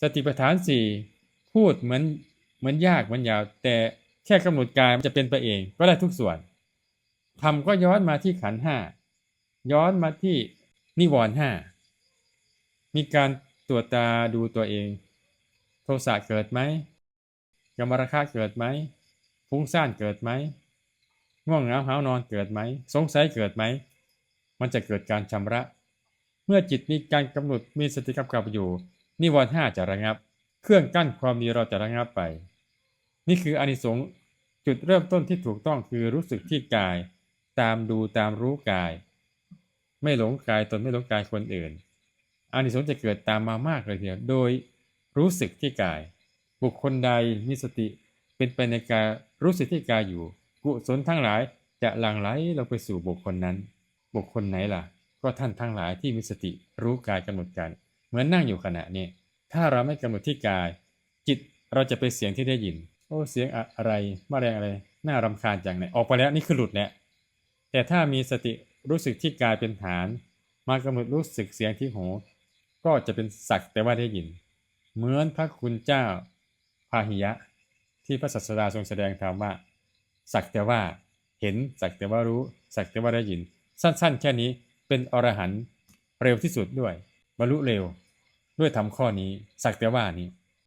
สติปัฏฐานสี่พูดเหมือนเหมือนยากเหมือนยาว แต่แค่กำหนดกายมันจะเป็นไปเองก็ได้ทุกส่วนทำก็ย้อนมาที่ขันห้าย้อนมาที่นิวรณ์ห้ามีการตรวจตาดูตัวเอง โทสะเกิดไหมกรรมราคะเกิดไหมฟุ้งซ่านเกิดไหมง่วงเหงาหาวนอนเกิดไหม สงสัยเกิดไหม มันจะเกิดการชำระ เมื่อจิตมีการกำหนดมีสติกำกับอยู่ นิวรณ์ห้าจะระงับ เครื่องกั้นความดีเราจะระงับไป นี่คืออานิสงส์จุดเริ่มต้นที่ถูกต้องคือรู้สึกที่กาย ตามดูตามรู้กาย ไม่หลงกายตนไม่หลงกายคนอื่นอานิสงส์จะเกิดตามมามากเลยทีเดียวโดยรู้สึกที่กาย บุคคลใดมีสติเป็นไปในการรู้สึกที่กายอยู่ กุศลทั้งหลายจะหลั่งไหลลงไปสู่บุคคลนั้น บุคคลไหนล่ะ ก็ท่านทั้งหลายที่มีสติรู้กายกำหนดกาย เหมือนนั่งอยู่ขณะนี้ ถ้าเราไม่กำหนดที่กาย จิตเราจะเป็นเสียงที่ได้ยิน โอ้เสียงอะไรมาแมลงอะไรน่ารำคาญจังเนี่ยออกไปแล้วนี่คือหลุดแล้วแต่ถ้ามีสติรู้สึกที่กายเป็นฐาน มากำหนดรู้สึกเสียงที่หู ก็จะเป็นสักแต่ว่าได้ยิน เหมือนพระคุณเจ้าพาหิยะ ที่พระศาสดาทรงแสดงธรรมว่า สักแต่ว่าเห็นสักแต่ว่ารู้สักแต่ว่าได้ยิน สั้นๆ แค่นี้เป็นอรหันต์เร็วที่สุดด้วยบรรลุเร็ว ด้วยทำข้อนี้ สักแต่ว่านี้